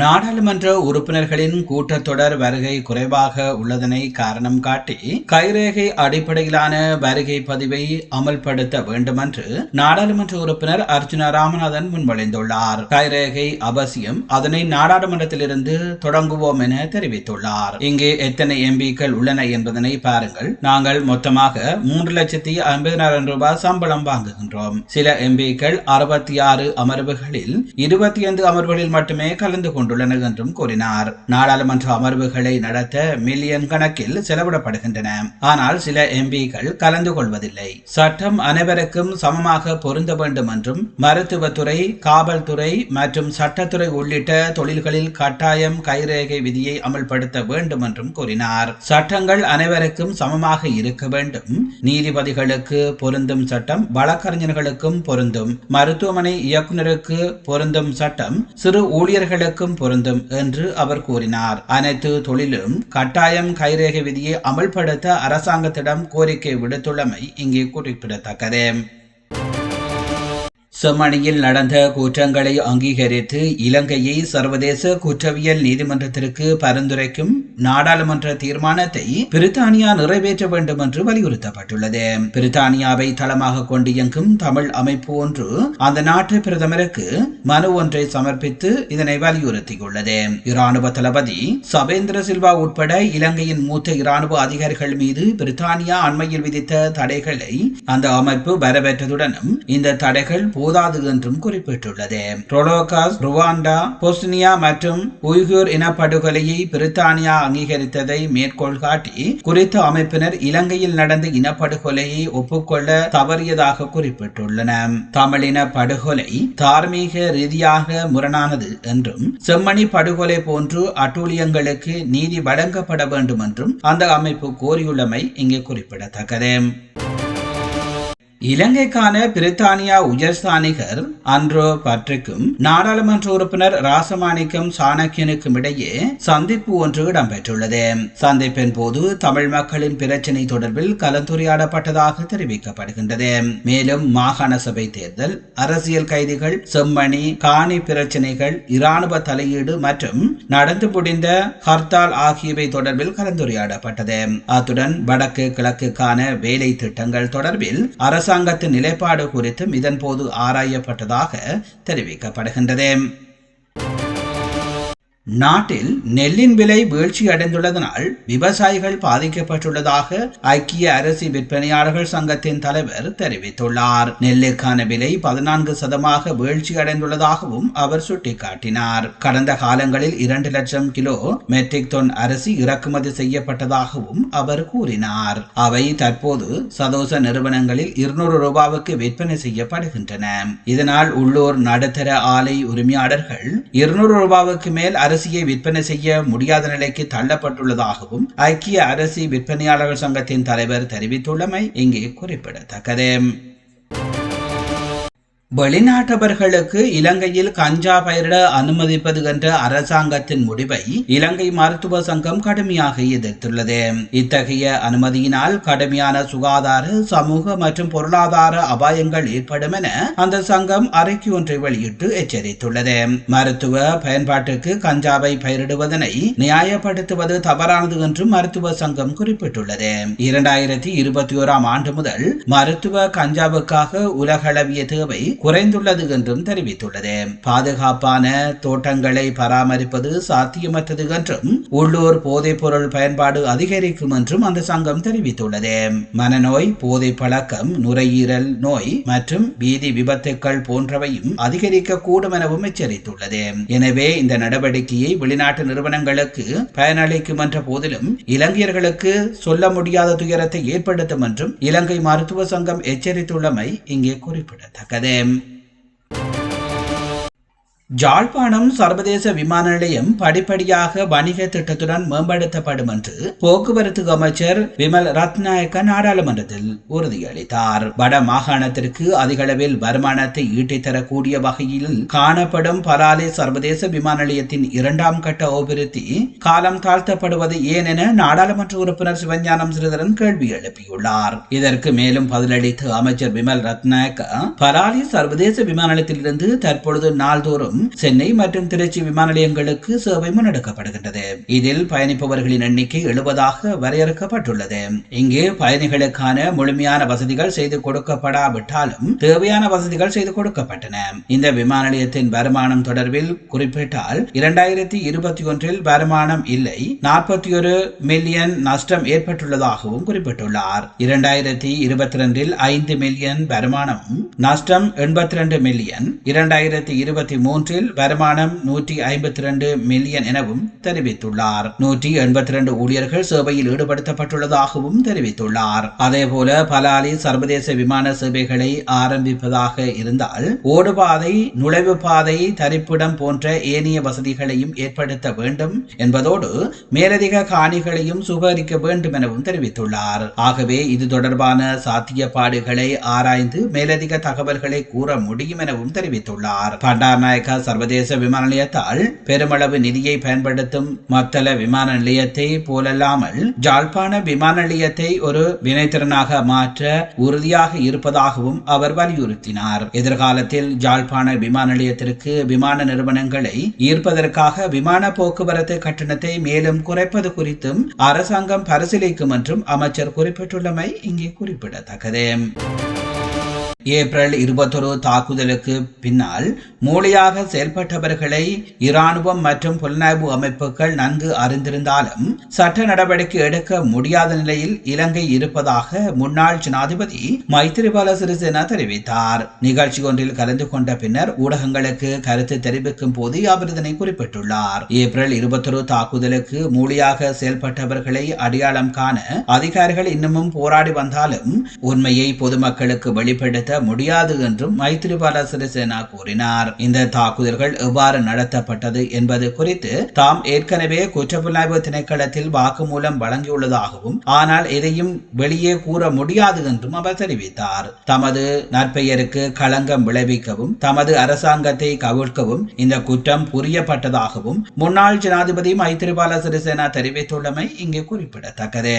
நாடாளுமன்ற உறுப்பினர்களின் கூட்டத்தொடர் வருகை குறைவாக உள்ளதனை காரணம் காட்டி கைரேகை அடிப்படையிலான வருகை பதிவை அமல்படுத்த வேண்டும் என்று நாடாளுமன்ற உறுப்பினர் அர்ஜுன ராமநாதன் முன்மொழிந்துள்ளார் கைரேகை அவசியம் அதனை நாடாளுமன்றத்திலிருந்து தொடங்குவோம் என தெரிவித்துள்ளார். இங்கே எத்தனை எம்பிக்கள் உள்ளன என்பதனை பாருங்கள். நாங்கள் மொத்தமாக மூன்று லட்சத்தி ஐம்பதினாயிரம் ரூபாய் சம்பளம் வாங்குகின்றோம். சில எம்பிக்கள் அறுபத்தி ஆறு அமர்வுகளில் இருபத்தி ஐந்து அமர்வுகளில் மட்டுமே கலந்து கொண்டுள்ளனர் என்றும் கூறினார். நாடாளுமன்ற அமர்வுகளை நடத்த மில்லியன் கணக்கில் செலவிடப்படுகின்றன. ஆனால் சில எம்பிக்கள் கலந்து கொள்வதில்லை. சட்டம் அனைவருக்கும் சமமாக பொருந்த வேண்டும் என்றும் மருத்துவத்துறை காவல்துறை மற்றும் சட்டத்துறை உள்ளிட்ட தொழில்களில் கட்டாயம் கைரேகை விதியை அமல்படுத்த வேண்டும் என்றும் கூறினார். சட்டங்கள் அனைவருக்கும் சமமாக இருக்க வேண்டும். நீதிபதிகளுக்கு பொருந்தும் சட்டம் வழக்கறிஞர்களுக்கும் பொருந்தும். மருத்துவமனை இயக்குநருக்கு பொருந்தும் சட்டம் சிறு ஊழியர்களுக்கு அனைவருக்கும் பொருந்தும் என்று அவர் கூறினார். அனைத்து தொழிலும் கட்டாயம் கைரேகை விதியை அமல்படுத்த அரசாங்கத்திடம் கோரிக்கை விடுத்துள்ளமை இங்கே குறிப்பிடத்தக்கது. செம்மணியில் நடந்த குற்றங்களை அங்கீகரித்து இலங்கையை சர்வதேச குற்றவியல் நீதிமன்றத்திற்கு பரிந்துரைக்கும் நாடாளுமன்ற தீர்மானத்தை பிரித்தானியா நிறைவேற்ற வேண்டும் என்று வலியுறுத்தப்பட்டுள்ளது. பிரித்தானியாவை தளமாக கொண்டு இயங்கும் தமிழ் அமைப்பு ஒன்று அந்த நாட்டு பிரதமருக்கு மனு ஒன்றை சமர்ப்பித்து இதனை வலியுறுத்தியுள்ளது. இராணுவ தளபதி சபேந்திர சில்வா உட்பட இலங்கையின் மூத்த இராணுவ அதிகாரிகள் மீது பிரித்தானியா அண்மையில் விதித்த தடைகளை அந்த அமைப்பு வரவேற்றதுடனும் இந்த தடைகள் ஓதாது என்றும் குறிப்பிட்டுள்ளது. ரொலோகாஸ் ருவாண்டா பொஸ்னியா மற்றும் உய்கூர் இனப்படுகொலையை பிரித்தானியா அங்கீகரித்ததை மேற்கோள் காட்டி குறித்த அமைப்பினர் இலங்கையில் நடந்த இனப்படுகொலையை ஒப்புக்கொள்ள தவறியதாக குறிப்பிட்டுள்ளன. தமிழின படுகொலை தார்மீக ரீதியாக முரணானது என்றும் செம்மணி படுகொலை போன்று அட்டூழியங்களுக்கு நீதி வழங்கப்பட வேண்டும் என்றும் அந்த அமைப்பு கோரியுள்ளமை இங்கே குறிப்பிடத்தக்கது. இலங்கைக்கான பிரித்தானியா உயர்ஸ்தானிகர் அன்றோ பட்ரிக்கும் நாடாளுமன்ற உறுப்பினர் ராசமாணிக்கம் சாணக்கியனுக்கும் இடையே சந்திப்பு ஒன்று இடம்பெற்றுள்ளது. சந்திப்பின் போது தமிழ் மக்களின் பிரச்சினை தொடர்பில் கலந்துரையாடப்பட்டதாக தெரிவிக்கப்படுகின்றது. மேலும் மாகாண சபை தேர்தல் அரசியல் கைதிகள் செம்மணி காணி பிரச்சினைகள் இராணுவ தலையீடு மற்றும் நடந்து முடிந்த ஹர்த்தால் ஆகியவை தொடர்பில் கலந்துரையாடப்பட்டது. அத்துடன் வடக்கு கிழக்குக்கான வேலை திட்டங்கள் தொடர்பில் அரசு அரசாங்கத்தின் நிலைப்பாடு குறித்தும் இதன்போது ஆராயப்பட்டதாக தெரிவிக்கப்படுகின்றது. நாட்டில் நெல்லின் விலை வீழ்ச்சி அடைந்துள்ளதனால் விவசாயிகள் பாதிக்கப்பட்டுள்ளதாக ஐக்கிய அரிசி விற்பனையாளர்கள் சங்கத்தின் தலைவர் தெரிவித்துள்ளார். நெல்லுக்கான விலை பதினான்கு சதமாக வீழ்ச்சி அடைந்துள்ளதாகவும் அவர் சுட்டிக்காட்டினார். கடந்த காலங்களில் இரண்டு லட்சம் கிலோ மெட்ரிக் தொன் அரிசி இறக்குமதி செய்யப்பட்டதாகவும் அவர் கூறினார். அவை தற்போது சதோச நிறுவனங்களில் இருநூறு ரூபாவுக்கு விற்பனை செய்யப்படுகின்றன. இதனால் உள்ளூர் நடுத்தர ஆலை உரிமையாளர்கள் இருநூறு ரூபாவுக்கு மேல் அரிசியை விற்பனை செய்ய முடியாத நிலைக்கு தள்ளப்பட்டுள்ளதாகவும் ஐக்கிய அரிசி விற்பனையாளர்கள் சங்கத்தின் தலைவர் தெரிவித்துள்ளமை இங்கே குறிப்பிடத்தக்கது. வெளிநாட்டவர்களுக்கு இலங்கையில் கஞ்சா பயிரிட அனுமதிப்பது என்ற அரசாங்கத்தின் முடிவை இலங்கை மருத்துவ சங்கம் கடுமையாக எதிர்த்துள்ளது. இத்தகைய அனுமதியினால் கடுமையான சுகாதார சமூக மற்றும் பொருளாதார அபாயங்கள் ஏற்படும் என அந்த சங்கம் அறிக்கை ஒன்றை வெளியிட்டு எச்சரித்துள்ளது. மருத்துவ பயன்பாட்டுக்கு கஞ்சாவை பயிரிடுவதனை நியாயப்படுத்துவது தவறானது என்றும் மருத்துவ சங்கம் குறிப்பிட்டுள்ளது. இரண்டாயிரத்தி இருபத்தி ஓராம் ஆண்டு முதல் மருத்துவ கஞ்சாவுக்காக உலகளவிய தேவை குறைந்துள்ளது என்றும் தெரிவித்துள்ளது. பாதுகாப்பான தோட்டங்களை பராமரிப்பது சாத்தியமற்றது என்றும் உள்ளூர் போதைப் பொருள் பயன்பாடு அதிகரிக்கும் என்றும் அந்த சங்கம் தெரிவித்துள்ளது. மனநோய் போதை பழக்கம் நுரையீரல் நோய் மற்றும் வீதி விபத்துக்கள் போன்றவையும் அதிகரிக்க கூடும் எனவும் எச்சரித்துள்ளது. எனவே இந்த நடவடிக்கையை வெளிநாட்டு நிறுவனங்களுக்கு பயனளிக்கும் என்ற போதிலும் இலங்கையர்களுக்கு சொல்ல முடியாத துயரத்தை ஏற்படுத்தும் என்றும் இலங்கை மருத்துவ சங்கம் எச்சரித்துள்ளமை இங்கே குறிப்பிடத்தக்கது. FM. ஜாழ்ப்பாணம் சர்வதேச விமான நிலையம் படிப்படியாக வணிக திட்டத்துடன் மேம்படுத்தப்படும் என்று போக்குவரத்து அமைச்சர் விமல் ரத்நாயக்க நாடாளுமன்றத்தில் உறுதியளித்தார். வட மாகாணத்திற்கு அதிகளவில் வருமானத்தை ஈட்டித் தரக்கூடிய வகையில் காணப்படும் பலாலே சர்வதேச விமான நிலையத்தின் இரண்டாம் கட்ட அபிவிருத்தி காலம் தாழ்த்தப்படுவது ஏன் என நாடாளுமன்ற உறுப்பினர் சிவஞானம் ஸ்ரீதரன் கேள்வி எழுப்பியுள்ளார். இதற்கு மேலும் பதிலளித்த அமைச்சர் விமல் ரத்நாயக்க பலாலி சர்வதேச விமான நிலையத்திலிருந்து தற்பொழுது நாள்தோறும் சென்னை மற்றும் திருச்சி விமான நிலையங்களுக்கு சேவை முன்னெடுக்கப்படுகின்றது. இதில் பயணிப்பவர்களின் எண்ணிக்கை எழுபதாக வரையறுக்கப்பட்டுள்ளது. இங்கு பயணிகளுக்கான முழுமையான வசதிகள் செய்து கொடுக்கப்படாவிட்டாலும் தேவையான வசதிகள் செய்து கொடுக்கப்பட்டன. இந்த விமான நிலையத்தின் வருமானம் தொடர்பில் குறிப்பிட்டால் இரண்டாயிரத்தி இருபத்தி ஒன்றில் வருமானம் இல்லை. நாற்பத்தி ஒரு மில்லியன் நஷ்டம் ஏற்பட்டுள்ளதாகவும் குறிப்பிட்டுள்ளார். இரண்டாயிரத்தி இருபத்தி ரெண்டில் ஐந்து மில்லியன் வருமானம் நஷ்டம் எண்பத்தி ரெண்டு மில்லியன். இரண்டாயிரத்தி இருபத்தி மூன்று மூன்றில் வருமானம் நூற்றி ஐம்பத்தி ரெண்டு மில்லியன் எனவும் தெரிவித்துள்ளார். நூற்றி எண்பத்தி ரெண்டு ஊழியர்கள் சேவையில் ஈடுபடுத்தப்பட்டுள்ளதாகவும் தெரிவித்துள்ளார். அதேபோல பலாலி சர்வதேச விமான சேவைகளை ஆரம்பிப்பதாக இருந்தால் ஓடுபாதை நுழைவு பாதை தரிப்பிடம் போன்ற ஏனைய வசதிகளையும் ஏற்படுத்த வேண்டும் என்பதோடு மேலதிக காணிகளையும் சுகரிக்க வேண்டும் எனவும் தெரிவித்துள்ளார். ஆகவே இது தொடர்பான சாத்தியப்பாடுகளை ஆராய்ந்து மேலதிக தகவல்களை கூற முடியும் எனவும் தெரிவித்துள்ளார். பண்டார் நாயக்கா சர்வதேச விமான நிலையத்தால் பெருமளவு நிதியை பயன்படுத்தும் மத்தள விமான நிலையத்தை போலல்லாமல் ஜாழ்ப்பாண விமான நிலையத்தை ஒரு வினைத்திறனாக மாற்ற உறுதியாக இருப்பதாகவும் அவர் வலியுறுத்தினார். எதிர்காலத்தில் ஜாழ்ப்பாண விமான நிலையத்திற்கு விமான நிறுவனங்களை ஈர்ப்பதற்காக விமான போக்குவரத்து கட்டணத்தை மேலும் குறைப்பது குறித்தும் அரசாங்கம் பரிசீலிக்கும் என்றும் அமைச்சர் குறிப்பிட்டுள்ளமை இங்கே குறிப்பிடத்தக்கது. ஏப்ரல் இருபத்தொரு தாக்குதலுக்கு பின்னால் மூளையாக செயல்பட்டவர்களை இராணுவம் மற்றும் புலனாய்வு அமைப்புகள் நன்கு அறிந்திருந்தாலும் சட்ட நடவடிக்கை எடுக்க முடியாத நிலையில் இலங்கை இருப்பதாக முன்னாள் ஜனாதிபதி மைத்திரிபால சிறிசேனா தெரிவித்தார். நிகழ்ச்சி ஒன்றில் கலந்து கொண்ட பின்னர் ஊடகங்களுக்கு கருத்து தெரிவிக்கும் போது அவர் இதனை குறிப்பிட்டுள்ளார். ஏப்ரல் இருபத்தொரு தாக்குதலுக்கு மூளையாக செயல்பட்டவர்களை அடையாளம் காண அதிகாரிகள் இன்னமும் போராடி வந்தாலும் உண்மையை பொதுமக்களுக்கு வெளிப்படுத்த முடியாது என்றும் மைத்ரிபால சிறிசேனா கூறினார். இந்த தாக்குதல்கள் எவ்வாறு நடத்தப்பட்டது என்பது குறித்து தாம் ஏற்கனவே குற்றப்புலனாய்வு திணைக்களத்தில் வாக்குமூலம் வழங்கியுள்ளதாகவும் ஆனால் எதையும் வெளியே கூற முடியாது என்றும் அவர் தெரிவித்தார். தமது நற்பெயருக்கு களங்கம் விளைவிக்கவும் தமது அரசாங்கத்தை கவிழ்க்கவும் இந்த குற்றம் புரியப்பட்டதாகவும் முன்னாள் ஜனாதிபதி மைத்ரிபால சிறிசேனா தெரிவித்துள்ளமை இங்கு குறிப்பிடத்தக்கது.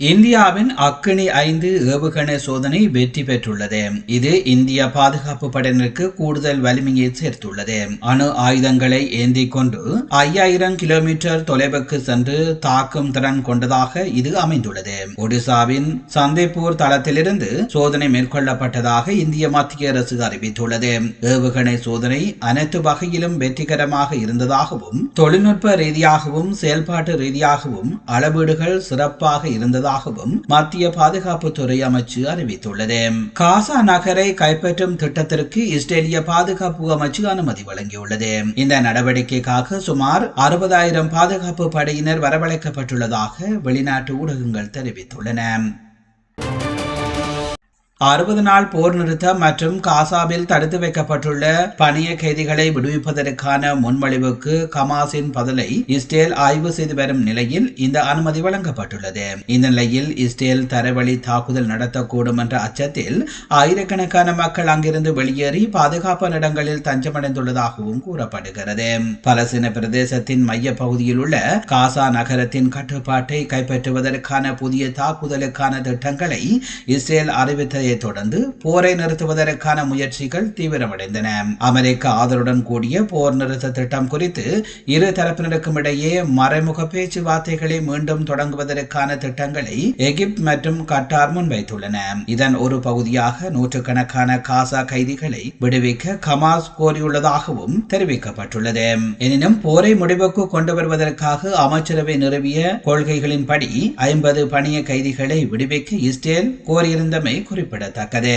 இந்தியாவின் அக்கினி ஐந்து ஏவுகணை சோதனை வெற்றி பெற்றுள்ளது. இது இந்திய பாதுகாப்பு படையினருக்கு கூடுதல் வலிமையை சேர்த்துள்ளது. அணு ஆயுதங்களை ஏந்தி கொண்டு ஐயாயிரம் கிலோமீட்டர் தொலைவுக்கு சென்று தாக்கும் திறன் கொண்டதாக இது அமைந்துள்ளது. ஒடிசாவின் சந்தைப்பூர் தளத்திலிருந்து சோதனை மேற்கொள்ளப்பட்டதாக இந்திய மத்திய அரசு அறிவித்துள்ளது. ஏவுகணை சோதனை அனைத்து வகையிலும் வெற்றிகரமாக இருந்ததாகவும் தொழில்நுட்ப ரீதியாகவும் செயல்பாட்டு ரீதியாகவும் அளவீடுகள் சிறப்பாக இருந்ததாக உள்ளதாகவும் மத்திய பாதுகாப்புத்துறை அமைச்சு அறிவித்துள்ளது. காசா நகரை கைப்பற்றும் திட்டத்திற்கு இஸ்ரேலிய பாதுகாப்பு அமைச்சு அனுமதி வழங்கியுள்ளது. இந்த நடவடிக்கைக்காக சுமார் அறுபதாயிரம் பாதுகாப்பு படையினர் வரவழைக்கப்பட்டுள்ளதாக வெளிநாட்டு ஊடகங்கள் தெரிவித்துள்ளன. அறுபது நாள் போர் நிறுத்தம் மற்றும் காசாவில் தடுத்து வைக்கப்பட்டுள்ள பணிய கைதிகளை விடுவிப்பதற்கான முன்மொழிவுக்கு கமாஸின் பதிலை இஸ்ரேல் ஆய்வு செய்து வரும் நிலையில் இந்த அனுமதி வழங்கப்பட்டுள்ளது. இந்த நிலையில் இஸ்ரேல் தரவழி தாக்குதல் நடத்தக்கூடும் என்ற அச்சத்தில் ஆயிரக்கணக்கான மக்கள் அங்கிருந்து வெளியேறி பாதுகாப்பு இடங்களில் தஞ்சமடைந்துள்ளதாகவும் கூறப்படுகிறது. பலசின பிரதேசத்தின் மைய பகுதியில் உள்ள காசா நகரத்தின் கட்டுப்பாட்டை கைப்பற்றுவதற்கான புதிய தாக்குதலுக்கான திட்டங்களை இஸ்ரேல் அறிவித்த இதைத் தொடர்ந்து போரை நிறுத்துவதற்கான முயற்சிகள் தீவிரமடைந்தன. அமெரிக்க ஆதரவுடன் கூடிய போர் நிறுத்த திட்டம் குறித்து இரு தரப்பினருக்கும் இடையே மறைமுக பேச்சுவார்த்தைகளை மீண்டும் தொடங்குவதற்கான திட்டங்களை எகிப்த் மற்றும் கட்டார் முன்வைத்துள்ளன. இதன் ஒரு பகுதியாக நூற்றுக்கணக்கான காசா கைதிகளை விடுவிக்க கமாஸ் கோரியுள்ளதாகவும் தெரிவிக்கப்பட்டுள்ளது. எனினும் போரை முடிவுக்கு கொண்டு வருவதற்காக அமைச்சரவை நிறுவிய கொள்கைகளின்படி ஐம்பது பணிய கைதிகளை விடுவிக்க இஸ்ரேல் கோரியிருந்தமை குறிப்பிட்டது குறிப்பிடத்தக்கது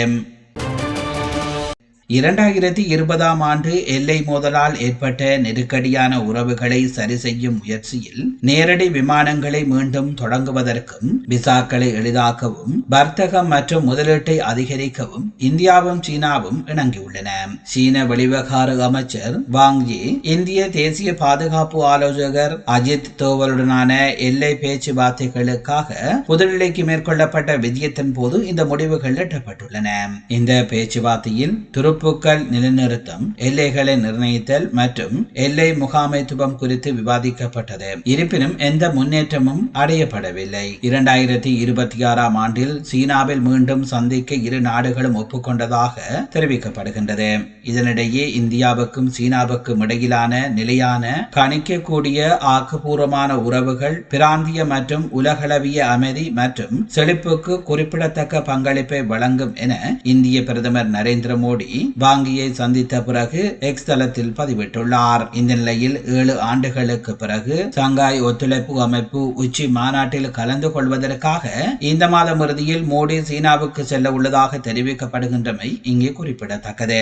இரண்டாயிரத்தி இருபதாம் ஆண்டு எல்லை மோதலால் ஏற்பட்ட நெருக்கடியான உறவுகளை சரி செய்யும் முயற்சியில் நேரடி விமானங்களை மீண்டும் தொடங்குவதற்கும் விசாக்களை எளிதாக்கவும் வர்த்தகம் மற்றும் முதலீட்டை அதிகரிக்கவும் இந்தியாவும் சீனாவும் இணங்கியுள்ளன. சீன வெளிவகார அமைச்சர் வாங்ஜி இந்திய தேசிய பாதுகாப்பு ஆலோசகர் அஜித் தோவலுடனான எல்லை பேச்சுவார்த்தைகளுக்காக புதுடில்லிக்கு மேற்கொள்ளப்பட்ட விஜயத்தின் போது இந்த முடிவுகள் எட்டப்பட்டுள்ளன. இந்த பேச்சுவார்த்தையில் பொறுப்புகள் நிலைநிறுத்தம் எல்லைகளை நிர்ணயித்தல் மற்றும் எல்லை முகாமைத்துவம் குறித்து விவாதிக்கப்பட்டது. இருப்பினும் எந்த முன்னேற்றமும் அடையப்படவில்லை. இரண்டாயிரத்தி இருபத்தி ஆறாம் ஆண்டில் சீனாவில் மீண்டும் சந்திக்க இரு நாடுகளும் ஒப்புக்கொண்டதாக தெரிவிக்கப்படுகின்றது. இதனிடையே இந்தியாவுக்கும் சீனாவுக்கும் இடையிலான நிலையான கணிக்கக்கூடிய ஆக்கப்பூர்வமான உறவுகள் பிராந்திய மற்றும் உலகளவிய அமைதி மற்றும் செழிப்புக்கு குறிப்பிடத்தக்க பங்களிப்பை வழங்கும் என இந்திய பிரதமர் நரேந்திர மோடி வாங்கியை சந்தித்த பிறகு எக்ஸ் தளத்தில் பதிவிட்டுள்ளார். இந்த நிலையில் ஏழு ஆண்டுகளுக்கு பிறகு சங்காய் ஒத்துழைப்பு அமைப்பு உச்சி மாநாட்டில் கலந்து கொள்வதற்காக இந்த மாதம் இறுதியில் மோடி சீனாவுக்கு செல்ல உள்ளதாக தெரிவிக்கப்படுகின்றமை இங்கே குறிப்பிடத்தக்கது.